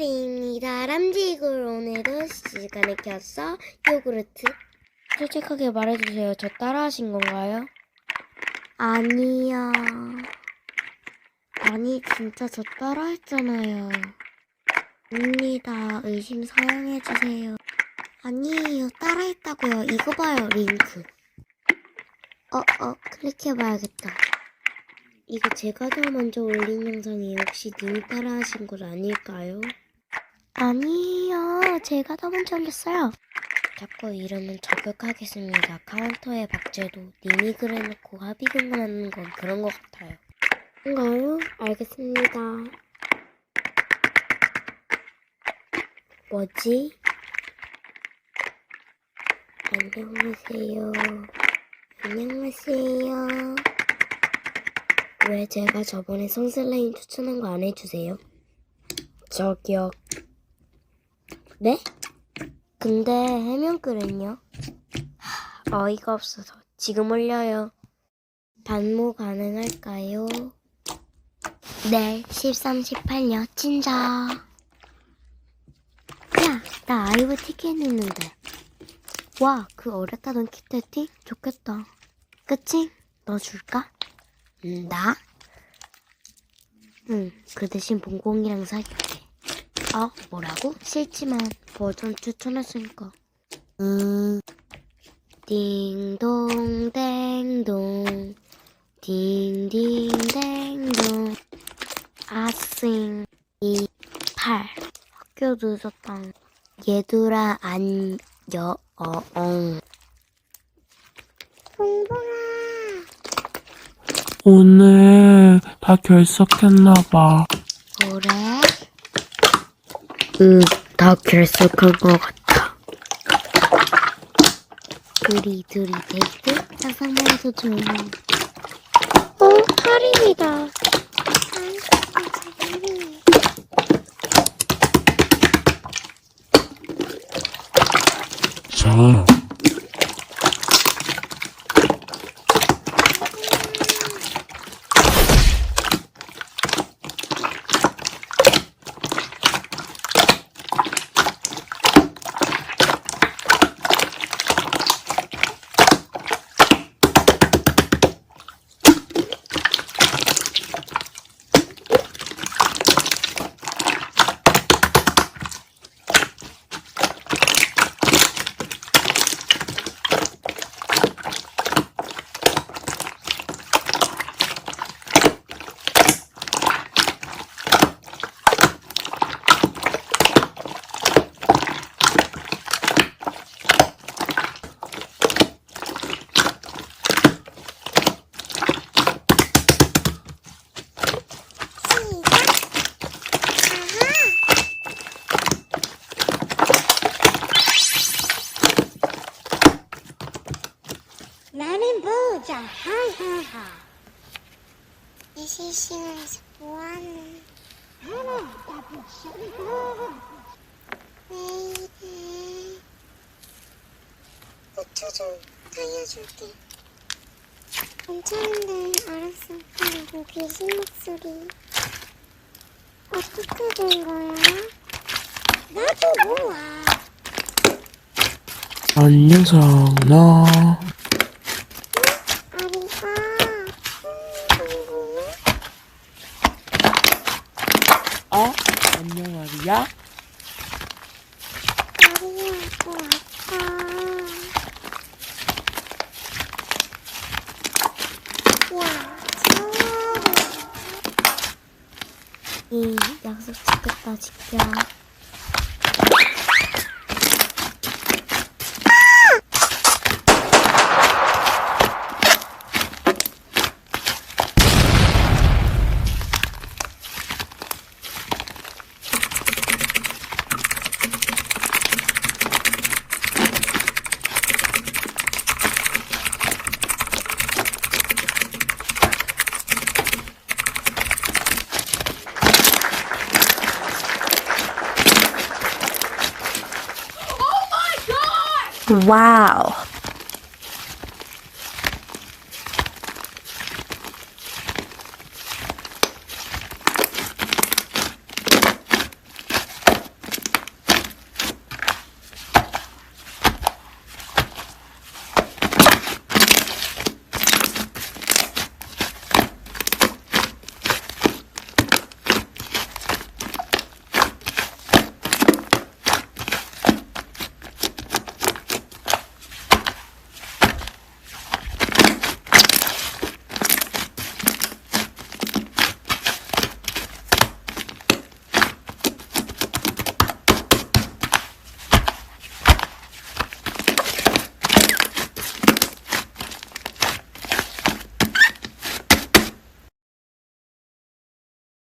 혜리입니다. 다람쥐이글 오늘도 시간을 켰어. 요구르트. 솔직하게 말해주세요. 저 따라하신 건가요? 아니요. 아니, 진짜 저 따라했잖아요. 입니다. 의심 사양해주세요. 아니에요. 따라했다고요. 이거 봐요, 링크. 어, 어, 클릭해봐야겠다. 이거 제가 더 먼저 올린 영상이 혹시 님이 따라하신 것 아닐까요? 아니에요. 제가 더 먼저 올렸어요. 자꾸 이러면 저격하겠습니다. 카운터에 박제도 님이 그래놓고 합의금 하는 건 그런 것 같아요. 뭔가요? 알겠습니다. 뭐지? 안녕하세요. 안녕하세요. 왜 제가 저번에 성슬레임 추천한 거 안 해주세요? 저기요. 네? 근데 해명글은요? 하, 어이가 없어서 지금 올려요. 반모 가능할까요? 네, 13, 18년 진짜. 야, 나 아이브 티켓 있는데. 와, 그 어렸다던 키테티? 좋겠다. 그치? 너 줄까? 음, 나? 응, 그 대신 봉공이랑 사귈게. 어, 뭐라고? 싫지만 버전 추천했으니까. 음, 딩동 댕동 딩딩 댕동 아싱 이팔 학교 늦었다. 얘들아 안여 어엉 봉봉아 오늘 다 결석했나봐. 그래? 응, 다 결석한 것 같아. 둘이 둘이 데이트? 상상만 해도 좋네. 어, 할인이다. 자, 보자, 하하하. 이 실시간에서 뭐하는? 왜 이래? 고추 좀 달려줄게. 괜찮은데, 알았어. 그리고 귀신 목소리. 어떻게 된 거야? 나도 몰라. 안녕, 사랑아. 아리가 궁금해? 어? 안녕, 아리야? 아리야 또 왔다 야 차라리 이 약속 지켰다 지켜 Wow.